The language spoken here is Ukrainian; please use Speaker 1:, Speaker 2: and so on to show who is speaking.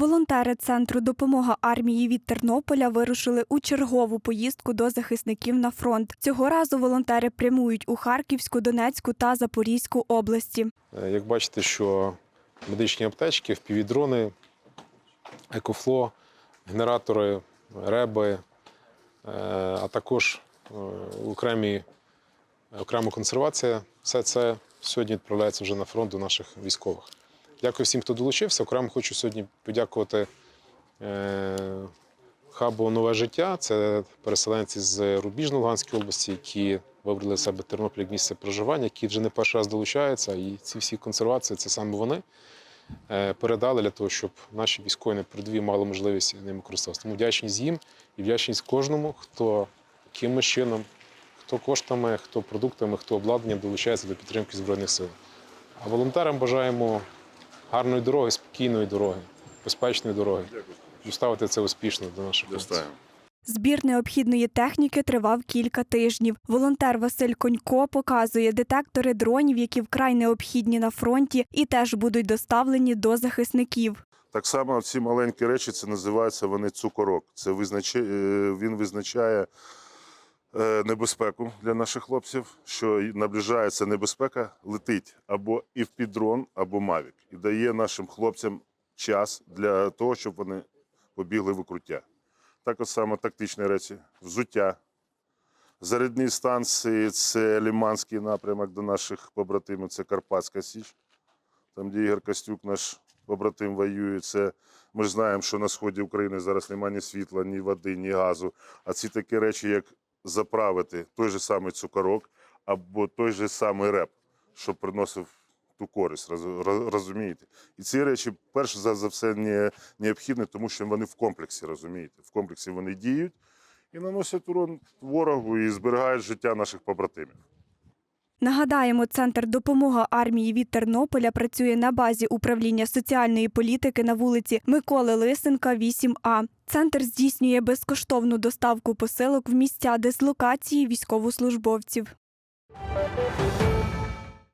Speaker 1: Волонтери центру допомога армії від Тернополя вирушили у чергову поїздку до захисників на фронт. Цього разу волонтери прямують у Харківську, Донецьку та Запорізьку області.
Speaker 2: Е, Як бачите, що медичні аптечки, впівдрони, екофло, генератори, реби, е, а також е, окремі, окрема консервація, все це сьогодні відправляється вже на фронт до наших військових. Дякую всім, хто долучився. Окремо хочу сьогодні подякувати е, хабу Нове життя. Це переселенці з Рубіжної Луганської області, які вибрали себе Тернопіль як місце проживання, які вже не перший раз долучаються. І ці всі консервації це саме вони е, передали для того, щоб наші військові на передовій мали можливість ними користуватися. Тому вдячність їм і вдячність кожному, хто якимось чином, хто коштами, хто продуктами, хто обладнанням долучається до підтримки Збройних сил. А волонтерам бажаємо гарної дороги, спокійної дороги, безпечної дороги. Доставити це успішно до наших хлопців.
Speaker 3: Доставимо.
Speaker 1: Збір необхідної техніки тривав кілька тижнів. Волонтер Василь Конько показує детектори дронів, які вкрай необхідні на фронті, і теж будуть доставлені до захисників.
Speaker 3: Так само ці маленькі речі це називаються вони цукорок. Це визначає, е, він визначає небезпеку для наших хлопців, що наближається небезпека, летить або і в піддрон, або мавік, і дає нашим хлопцям час для того, щоб вони побігли в укруття. Так от само тактичні речі, взуття. Зарядні станції це Ліманський напрямок до наших побратимів, це Карпатська Січ. Там, де Ігор Костюк, наш побратим, воює. Це ми ж знаємо, що на сході України зараз немає ні світла, ні води, ні газу. А ці такі речі, як заправити той же самий цукорок або той же самий реп, що приносив ту користь, роз- роз- розумієте? І ці речі, перш за, за все, не, необхідні, тому що вони в комплексі, розумієте? В комплексі вони діють і наносять урон ворогу і зберігають життя наших побратимів.
Speaker 1: Нагадаємо, центр допомога армії від Тернополя працює на базі управління соціальної політики на вулиці Миколи Лисенка, 8А. Центр здійснює безкоштовну доставку посилок в місця дислокації військовослужбовців.